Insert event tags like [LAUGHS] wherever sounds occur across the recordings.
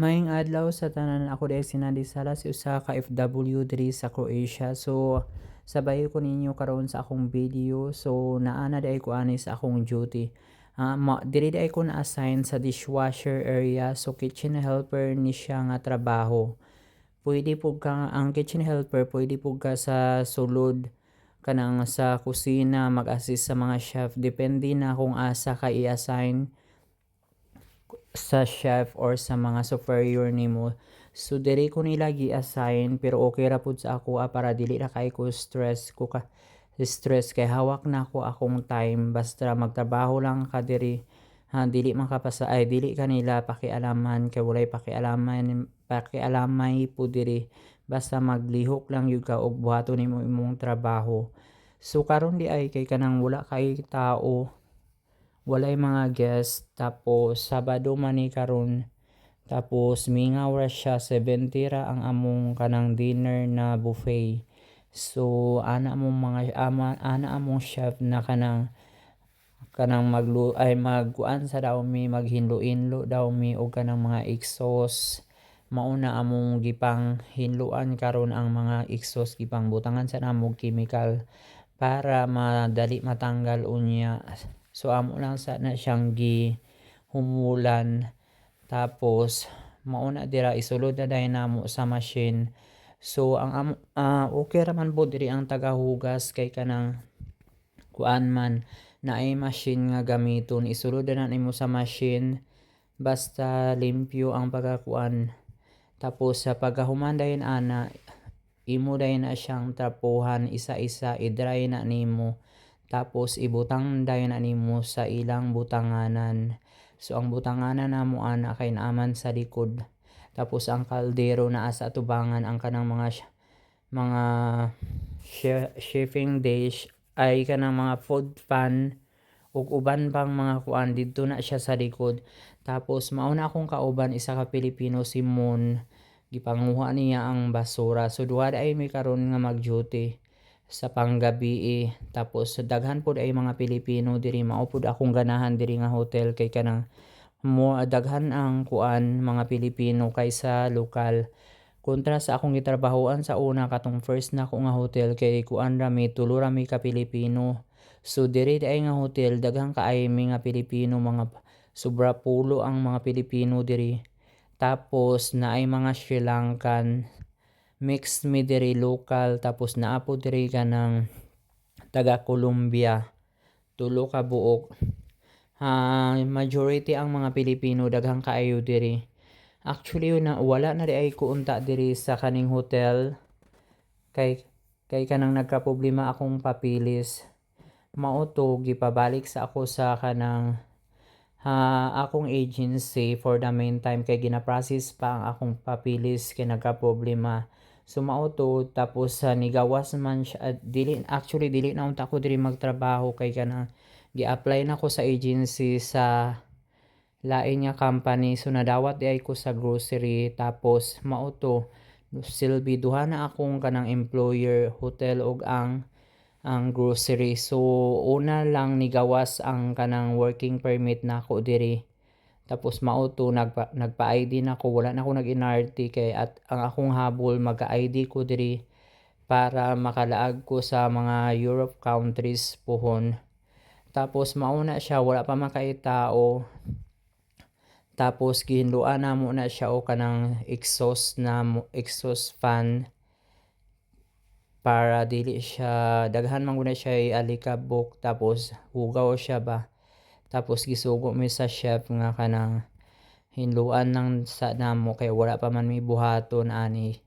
Maayong adlaw sa tanan ako dahil sinadi sala si usa ka FW diri sa Croatia. So sabay ko ninyo karon sa akong video. So naana dai ko ani sa akong duty. Uh, ma, diri dai ko na-assign sa dishwasher area. So kitchen helper ni siya nga trabaho. Pwede po ka ang kitchen helper pwede po ka sa sulod kanang sa kusina mag-assist sa mga chef depende na kung asa ka i-assign sa chef or sa mga superior nimo so diri ko nila gi-assign pero okay ra pud sa ako ah, para dili na kay ko stress ko ka stress kay hawak na ako akong time. Basta magtrabaho lang ka diri ha dili man ka ay dili kanila pakialaman kay walay pakialaman pakialamay po diri basta maglihok lang yun ka og buhaton nimo imong trabaho. So karon di ay kay kanang wala kay tao walay mga guest tapos Sabado man ni karon. Tapos mingaw ra siya 70 ra ang among kanang dinner na buffet. So ana among mga ama ana among chef na kanang kanang maglu ay magkuan sa daw mi maghinlo-inlo daw mi og kanang mga exhaust. Mauna among gipang hinluan karon ang mga exhaust gipang butangan sa namog chemical para madali matanggal unya So amo lang sana siyang gi humulan tapos mauna dira isulod na dai namo sa machine. So ang uh, okay ra man po diri ang tagahugas kay kanang kuan man. Na ay machine nga gamiton. Isulod na nimo sa machine. Basta limpyo ang pagakuan tapos sa pagkahuman dayon ana imo dayon na siyang trapuhan isa-isa i-dry na nimo tapos ibutang dayon nimo sa ilang butanganan. So ang butanganan namo ana kay naaman sa likod. Tapos ang kaldero naa sa tubangan ang kanang mga mga chefing dish ay kanang mga food pan ug uban pang mga kuan didto na siya sa likod. Tapos mauna akong kauban isa ka Pilipino si Mon gipanguha niya ang basura. So duha ay may karon nga mag-duty sa panggabi eh. Tapos daghan pod ay mga Pilipino diri mao pod akong ganahan diri nga hotel kay kanang mo daghan ang kuan mga Pilipino kaysa lokal. Kontra sa akong gitrabahoan sa una katong first na ko nga hotel kay kuan rami tulo rami ka Pilipino. So diri ay nga hotel daghan ka ay mga Pilipino mga sobra pulo ang mga Pilipino diri. Tapos na ay mga Sri Lankan mixed mi diri local tapos naa po diri ka ng taga Colombia. Tulo ka buok. Uh, majority ang mga Pilipino daghang kaayo diri. Actually na wala na di ay kuunta diri sa kaning hotel. Kay kay kanang nagka-problema akong papilis. Mao to gipabalik sa ako sa kanang uh, akong agency for the meantime kay gina-process pa ang akong papilis kay nagka-problema sumauto tapos sa uh, nigawas man siya uh, dili actually dili na unta ko diri magtrabaho kay kana gi-apply na ko sa agency sa lain nga company. So nadawat di ko sa grocery tapos mauto silbi duha na akong kanang employer hotel og ang ang grocery. So una lang nigawas ang kanang working permit nako diri tapos mauto nagpa, nagpa-ID na ko wala na ako nag-NRT kay at ang akong habol magka-ID ko diri para makalaag ko sa mga Europe countries pohon. Tapos mauna siya wala pa man kay tao. Tapos gihinluan na mo na siya o kanang exhaust na exhaust fan para dili siya daghan man guna siya alikabok tapos hugaw siya ba tapos gisugo mi sa chef nga kanang hinluan ng sa namo kay wala pa man mi buhaton ani.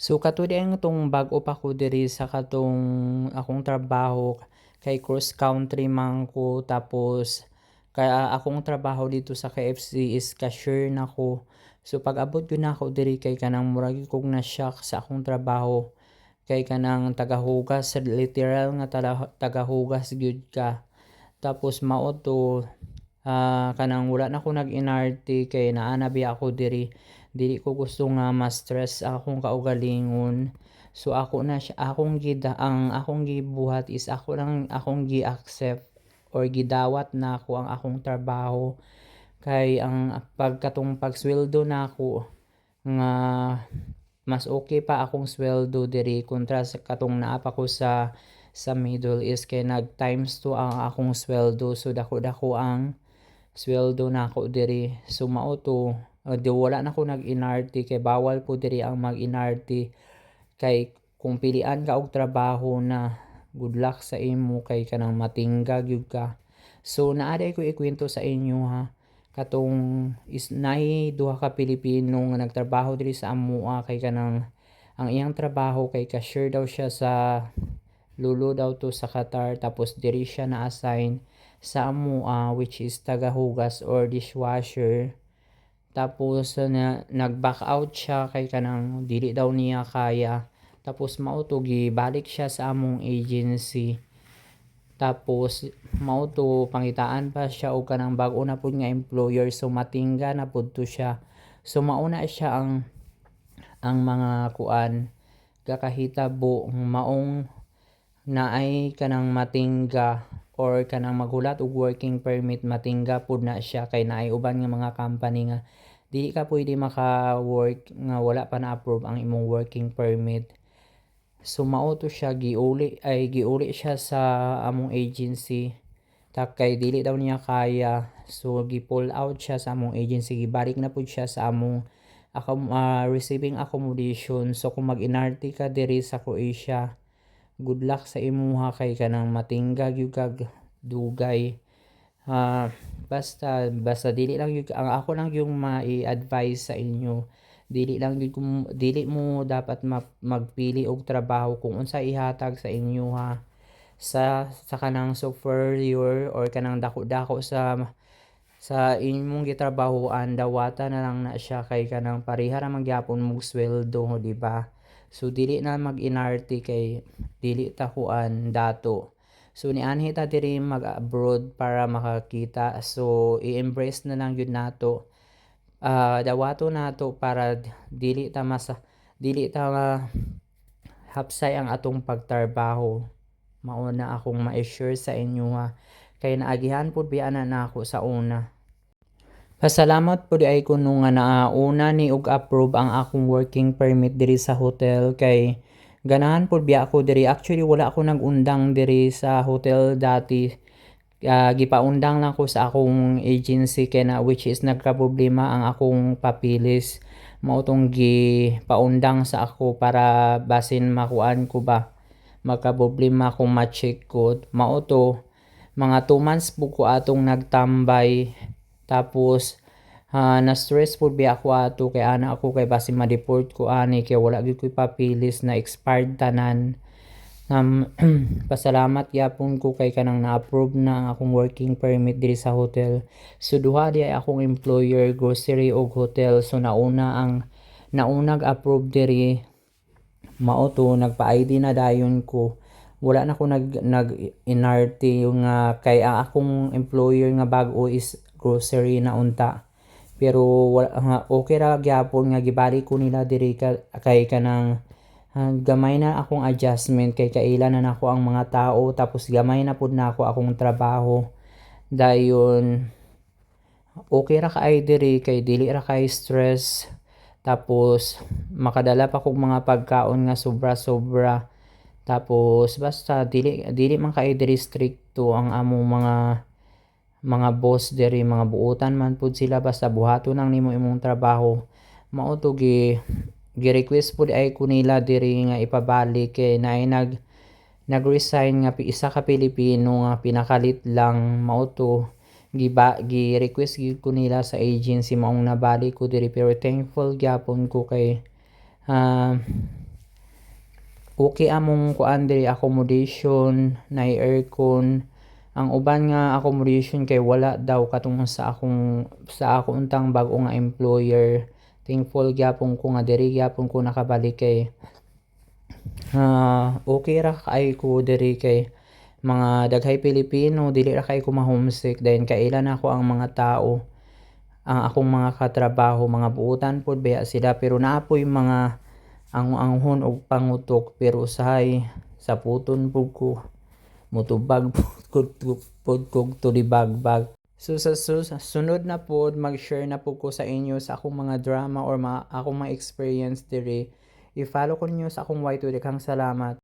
So katudi ang tong bag-o pa ko diri sa katong akong trabaho kay cross country man ko tapos kaya akong trabaho dito sa KFC is cashier na ko. So pag abot ko na ako diri kay kanang murag kog na shock sa akong trabaho kay kanang tagahugas literal nga tagahugas gyud ka tapos mao to uh, kanang wala na ko nag-inarte kay naa na biya ako diri. Dili ko gusto nga ma-stress akong kaugalingon. So ako na siya akong gida ang akong gibuhat is ako lang akong gi-accept or gidawat na ako ang akong trabaho. Kay ang pagkatong pagsweldo nako nga mas okay pa akong sweldo diri kontra sa katong naa pa ko sa sa Middle East kay nag times 2 ang akong sweldo. So dako-dako ang sweldo nako diri. So mao to uh, di wala na ko nag inarte kay bawal po diri ang mag inarte kay kung pilian ka og trabaho na good luck sa imo kay kanang matingga gyud ka. So naa ko ikwento sa inyo ha. Katong is nay duha ka Pilipino nga nagtrabaho diri sa amoa kay kanang ang iyang trabaho kay cashier daw siya sa lulo daw to sa Qatar tapos diri siya na assign sa amoa which is tagahugas or dishwasher. Tapos uh, na nag-back out siya kay kanang dili daw niya kaya. Tapos mao to gibalik siya sa among agency. Tapos mao to pangitaan pa siya og kanang bag-o na pud nga employer. So matingga na pud to siya. So mauna siya ang ang mga kuan kakahitabo maong naay kanang matingga or kanang maghulat og working permit matingga pud na siya. Kay naay uban nga mga company nga dili ka pwede maka-work nga wala pa na-approve ang imong working permit. So mao siya giuli ay giuli siya sa among agency. Tak kay dili daw niya kaya. So gi-pull out siya sa among agency. Gibalik na pud siya sa among ako uh, receiving accommodation. So kung mag-inarte ka diri sa Croatia good luck sa imuha kay kanang matingga gyud kag dugay. Uh, basta basta dili lang yung ang ako lang yung mai-advise sa inyo. Dili lang gyud kung dili mo dapat ma, magpili og trabaho kung unsa ihatag sa inyo ha. Sa sa kanang superior or kanang dako-dako sa sa imong gitrabahoan dawata na lang na siya kay kanang pareha ra man gyapon mong sweldo di ba so dili na mag inarte kay dili ta kuan dato. So ni anhi ta diri mag abroad para makakita. So i-embrace na lang gyud nato. Uh, dawato nato para dili ta mas dili ta uh, hapsay ang atong pagtrabaho. Mao na akong ma-assure sa inyo ha kay naagihan pud biya na nako sa una Pasalamat po di ay kuno nga nauna ni og approve ang akong working permit diri sa hotel kay ganahan po biya ako diri. Actually wala ako nagundang diri sa hotel dati. Uh, gipaundang lang ko sa akong agency kay na which is nagka-problema ang akong papilis. Mao tong gipaundang sa ako para basin makuan ko ba? Magka-problema kung ma-check ko. Mao to mga 2 months po ko atong nagtambay tapos uh, na stress pud bi ako ato kay ana ako kay basi ma-deport ko ani kay wala gyud ko papilis na expired tanan. Um, [CLEARS THROAT] pasalamat yapon ko kay kanang na-approve na akong working permit diri sa hotel. So duha di ay akong employer grocery og hotel. So nauna ang naunag approve diri. Mao to nagpa-ID na dayon ko. Wala na ko nag nag inarte yung uh, kay ang akong employer nga bag-o is grocery na unta. Pero wala, okay ra gyapon nga gibalik ko nila diri ka, kay kanang uh, gamay na akong adjustment kay kaila na nako ang mga tao tapos gamay na pud nako akong trabaho. Dayon okay ra kay diri kay dili ra kay stress. Tapos makadala pa kog mga pagkaon nga sobra-sobra. Tapos basta dili dili man kay stricto ang among mga mga boss diri mga buotan man pud sila basta buhaton nang nimo imong trabaho. Mao to gi gi-request pud ay ko nila diri nga ipabalik kay naay nag nag-resign nga isa ka Pilipino nga pinakalit lang. Mao to giba gi-request gyud ko nila sa agency maong nabalik ko diri. Pero thankful gyapon ko kay uh, okay among kuan diri accommodation na aircon ang uban nga accommodation kay wala daw katong sa akong sa ako untang bag-o nga employer. Thankful gyapon ko nga diri gyapon ko nakabalik kay uh, okay ra kay ko diri kay mga daghay Pilipino dili ra kay ko ma-homesick then kailan ako ang mga tao ang akong mga katrabaho mga buutan pod baya sila. Pero naapoy mga ang anghon og pangutok pero usahay sa puton pug ko mutubag [LAUGHS] pod kog to di bagbag So sa sunod na pod mag-share na pud ko sa inyo sa akong mga drama or mga akong mga experience diri. I-follow ko ninyo sa akong Y2 daghang salamat.